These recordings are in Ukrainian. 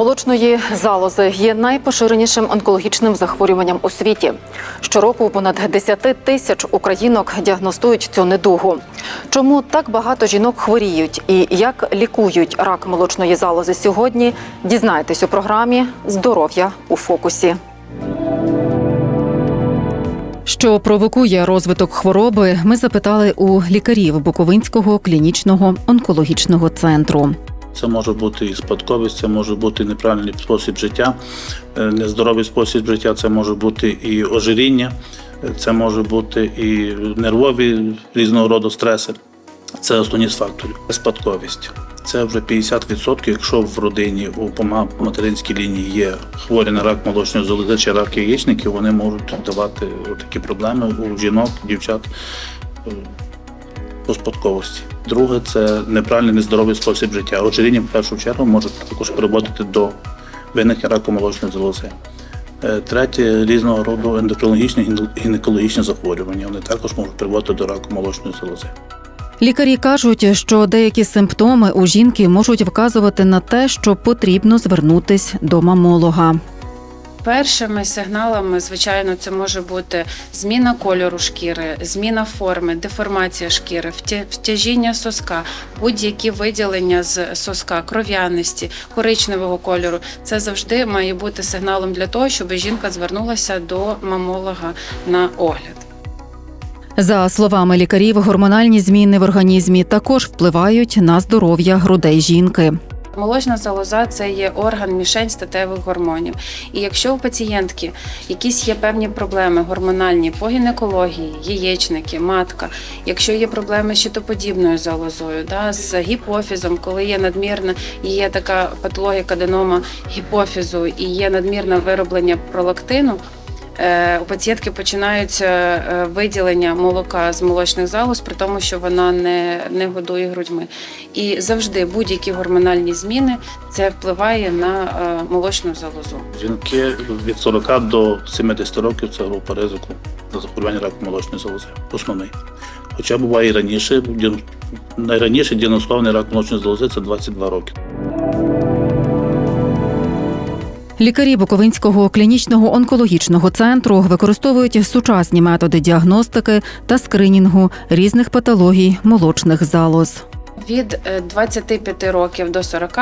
Молочної залози є найпоширенішим онкологічним захворюванням у світі. Щороку понад 10 тисяч українок діагностують цю недугу. Чому так багато жінок хворіють і як лікують рак молочної залози сьогодні? Дізнайтесь у програмі Здоров'я у фокусі. Що провокує розвиток хвороби, ми запитали у лікарів Буковинського клінічного онкологічного центру. Це може бути і спадковість, це може бути неправильний спосіб життя, е, нездоровий спосіб життя, це може бути і ожиріння, е, це може бути і нервові різного роду стреси. Це основні з факторів. Спадковість. Це вже 50%, якщо в родині у материнській лінії є хворі на рак молочної залози чи рак яєчників, вони можуть давати такі проблеми у жінок, дівчат е, по спадковості. Друге це неправильний нездоровий спосіб життя. Ожиріння в першу чергу може також приводити до виникнення раку молочної залози. Е, Третє різного роду ендокринологічні гінекологічні захворювання. Вони також можуть приводити до раку молочної залози. Лікарі кажуть, що деякі симптоми у жінки можуть вказувати на те, що потрібно звернутись до мамолога. Першими сигналами, звичайно, це може бути зміна кольору шкіри, зміна форми, деформація шкіри, втя- втяжіння соска, будь-які виділення з соска, кров'яності, коричневого кольору. Це завжди має бути сигналом для того, щоб жінка звернулася до мамолога на огляд. За словами лікарів, гормональні зміни в організмі також впливають на здоров'я грудей жінки. Молочна залоза це є орган мішень статевих гормонів. І якщо у пацієнтки якісь є певні проблеми гормональні по гінекології, яєчники, матка, якщо є проблеми з щитоподібною залозою, да, з гіпофізом, коли є надмірна, є така патологія каденома гіпофізу і є надмірне вироблення пролактину. Е, У пацієнтки починаються е, виділення молока з молочних залоз, при тому, що вона не, не годує грудьми. І завжди будь-які гормональні зміни це впливає на е, молочну залозу. Жінки від 40 до 70 років це група ризику на захворювання раку молочної залози. Основний. Хоча буває і раніше, найраніше діагностований рак молочної залози це 22 роки. Лікарі Буковинського клінічного онкологічного центру використовують сучасні методи діагностики та скринінгу різних патологій молочних залоз. Від е, 25 років до 40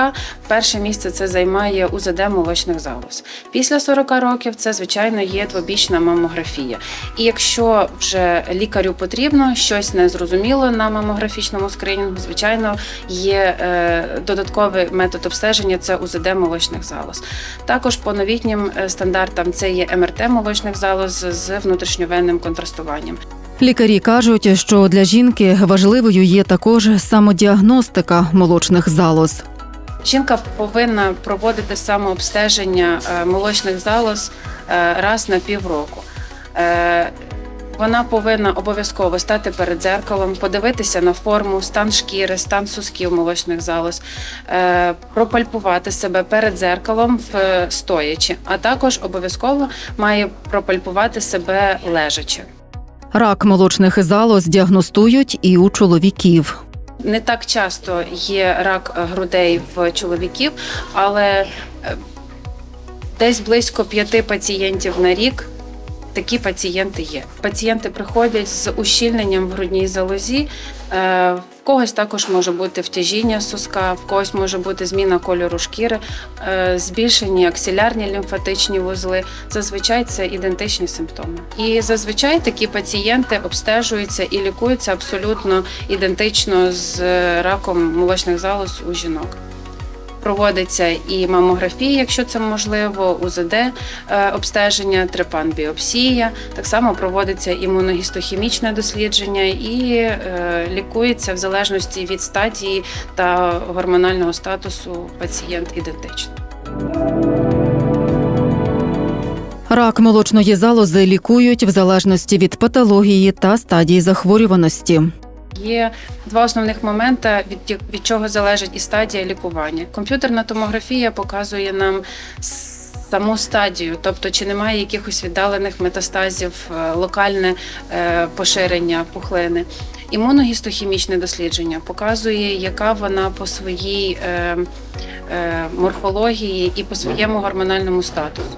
перше місце це займає УЗД молочних залоз. Після 40 років це звичайно є двобічна мамографія. І якщо вже лікарю потрібно щось незрозуміло на мамографічному скринінгу, звичайно, є е, додатковий метод обстеження це УЗД молочних залоз. Також по новітнім е, стандартам це є МРТ молочних залоз з внутрішньовенним контрастуванням. Лікарі кажуть, що для жінки важливою є також самодіагностика молочних залоз. Жінка повинна проводити самообстеження е, молочних залоз е, раз на півроку. Е, Вона повинна обов'язково стати перед дзеркалом, подивитися на форму, стан шкіри, стан сосків молочних залоз, пропальпувати себе перед дзеркалом в стоячи, а також обов'язково має пропальпувати себе лежачи. Рак молочних залоз діагностують і у чоловіків. Не так часто є рак е, грудей в чоловіків, але е, десь близько п'яти пацієнтів на рік. Такі пацієнти є. Пацієнти приходять з ущільненням в грудній залозі. Е, когось також може бути втяжіння соска, в когось може бути зміна кольору шкіри, е, збільшені аксилярні лімфатичні вузли. Зазвичай це ідентичні симптоми. І зазвичай такі пацієнти обстежуються і лікуються абсолютно ідентично з раком молочних залоз у жінок. Проводиться і мамографія, якщо це можливо, УЗД е, обстеження, трепан-біопсія. Так само проводиться імуногістохімічне дослідження і е, лікується в залежності від стадії та гормонального статусу пацієнт ідентично. Рак молочної залози лікують в залежності від патології та стадії захворюваності. Є два основних моменти, від, від чого залежить і стадія лікування. Комп'ютерна томографія показує нам саму стадію, тобто чи немає якихось віддалених метастазів, е, локальне е, поширення пухлини. Імуногістохімічне дослідження показує, яка вона по своїй е, е, морфології і по своєму гормональному статусу.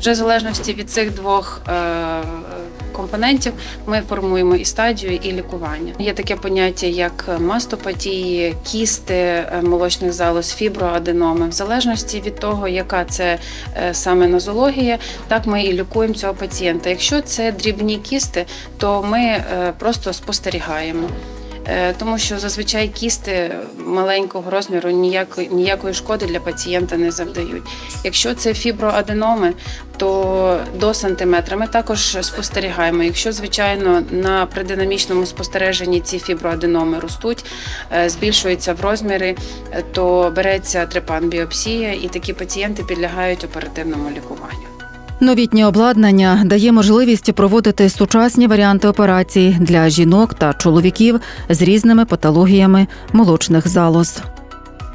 Вже в залежності від цих двох е, компонентів ми формуємо і стадію, і лікування. Є таке поняття, як мастопатії, кісти е, молочних залоз, фіброаденоми. В залежності від того, яка це е, саме нозологія, так ми і лікуємо цього пацієнта. Якщо це дрібні кісти, то ми е, просто спостерігаємо. Е, Тому що зазвичай кісти маленького розміру ніякої, ніякої шкоди для пацієнта не завдають. Якщо це фіброаденоми, то до сантиметра ми також спостерігаємо. Якщо, звичайно, на придинамічному спостереженні ці фіброаденоми ростуть, е, збільшуються в розмірі, е, то береться трепан-біопсія, і такі пацієнти підлягають оперативному лікуванню. Новітнє обладнання дає можливість проводити сучасні варіанти операцій для жінок та чоловіків з різними патологіями молочних залоз.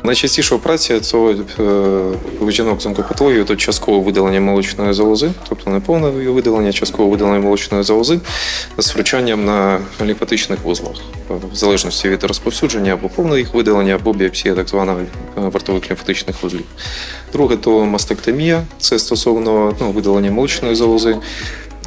Найчастіша операція це е, у жінок з онкопатологією то часткове видалення молочної залози, тобто не повне видалення, часткове видалення молочної залози з втручанням на лімфатичних вузлах, в залежності від розповсюдження або повне їх видалення, або біопсія так званих е, вартових лімфатичних вузлів. Друге то мастектомія, це стосовно ну, видалення молочної залози.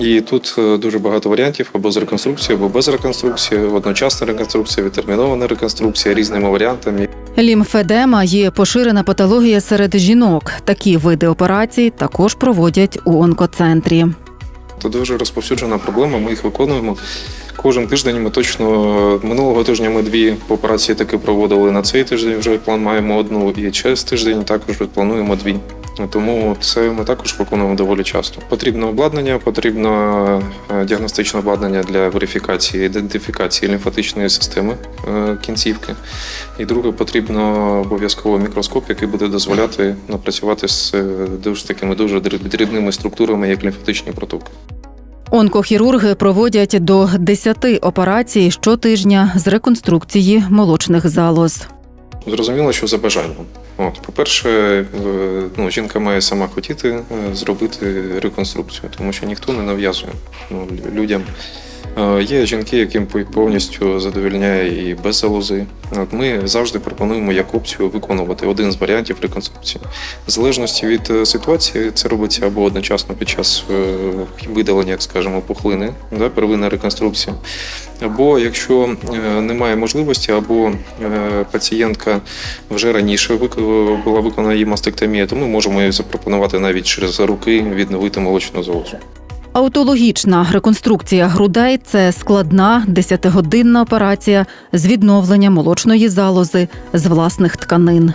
І тут е, дуже багато варіантів або з реконструкцією, або без реконструкції, одночасна реконструкція, відтермінована реконструкція різними варіантами. Лімфедема є поширена патологія серед жінок. Такі види операцій також проводять у онкоцентрі. Це дуже розповсюджена проблема. Ми їх виконуємо. Кожен тиждень ми точно минулого тижня ми дві операції таки проводили. На цей тиждень вже план маємо одну, і через тиждень також плануємо дві. Тому це ми також виконуємо доволі часто. Потрібно обладнання, потрібно е, діагностичне обладнання для верифікації, ідентифікації лімфатичної системи е, кінцівки. І друге, потрібно обов'язково мікроскоп, який буде дозволяти напрацювати з е, дуже такими дуже дрібними структурами, як лімфатичні протоки. Онкохірурги проводять до 10 операцій щотижня з реконструкції молочних залоз. Зрозуміло, що за бажанням. От, по-перше, е, ну, жінка має сама хотіти е, зробити реконструкцію, тому що ніхто не нав'язує ну, людям. Е, Є жінки, яким повністю задовільняє і без залози. От Ми завжди пропонуємо як опцію виконувати один з варіантів реконструкції. В залежності від е, ситуації, це робиться або одночасно під час е, видалення, як скажемо, пухлини, да, первинна реконструкція. Або якщо немає можливості, або пацієнтка вже раніше була виконана її мастектомія, то ми можемо їй запропонувати навіть через руки відновити молочну залозу. Аутологічна реконструкція грудей це складна 10-годинна операція з відновлення молочної залози з власних тканин.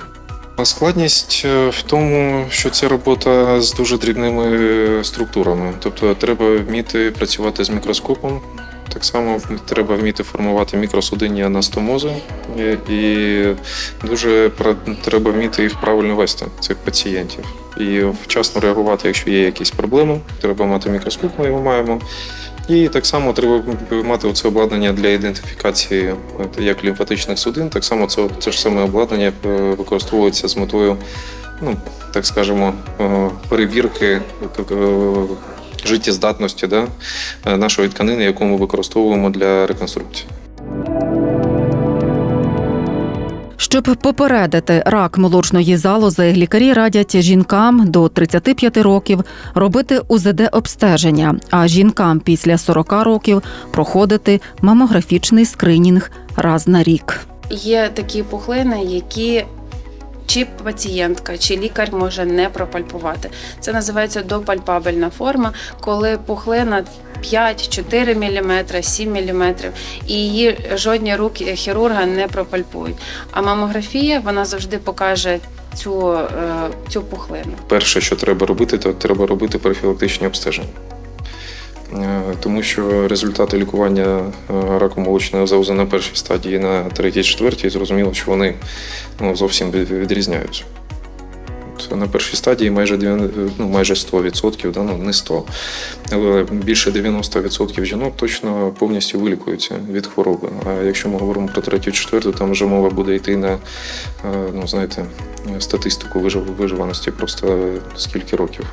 Складність е, в тому, що це робота з дуже дрібними е, структурами. Тобто треба вміти працювати з мікроскопом. Так само треба вміти формувати мікросудинні анастомози, і- дуже треба вміти їх правильно вести, цих пацієнтів. І вчасно реагувати, якщо є якісь проблеми. Треба мати мікроскоп, ми його маємо. І так само треба мати оце обладнання для ідентифікації як лімфатичних судин. Так само це, це ж саме обладнання е, використовується з метою, ну так скажемо, е, перевірки е, життєздатності да, нашої тканини, яку ми використовуємо для реконструкції. Щоб попередити рак молочної залози, лікарі радять жінкам до 35 років робити УЗД-обстеження, а жінкам після 40 років проходити мамографічний скринінг раз на рік. Є такі пухлини, які чи пацієнтка, чи лікар може не пропальпувати. Це називається допальпабельна форма, коли пухлина 5-4 мм, 7 мм, і її жодні руки хірурга не пропальпують. А мамографія вона завжди покаже цю, е, цю пухлину. Перше, що треба робити, то треба робити профілактичні обстеження. Е, Тому що результати лікування е, раку молочної залози на першій стадії, на третій, четвертій, зрозуміло, що вони ну, зовсім відрізняються. На першій стадії майже, ну, майже 100%, да, ну, не 100, але більше 90% жінок точно повністю вилікуються від хвороби. А якщо ми говоримо про третю, четверту, там вже мова буде йти на е, ну, знаєте, статистику вижив- виживаності просто скільки років.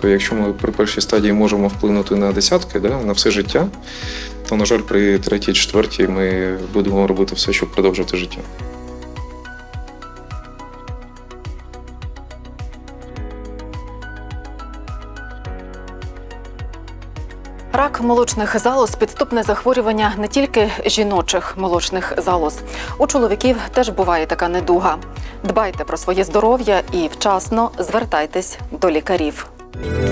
Тобто якщо ми при першій стадії можемо вплинути на десятки, да, на все життя, то, на жаль, при третій, четвертій ми будемо робити все, щоб продовжити життя. Рак молочних залоз підступне захворювання не тільки жіночих молочних залоз. У чоловіків теж буває така недуга. Дбайте про своє здоров'я і вчасно звертайтесь до лікарів. Thank you.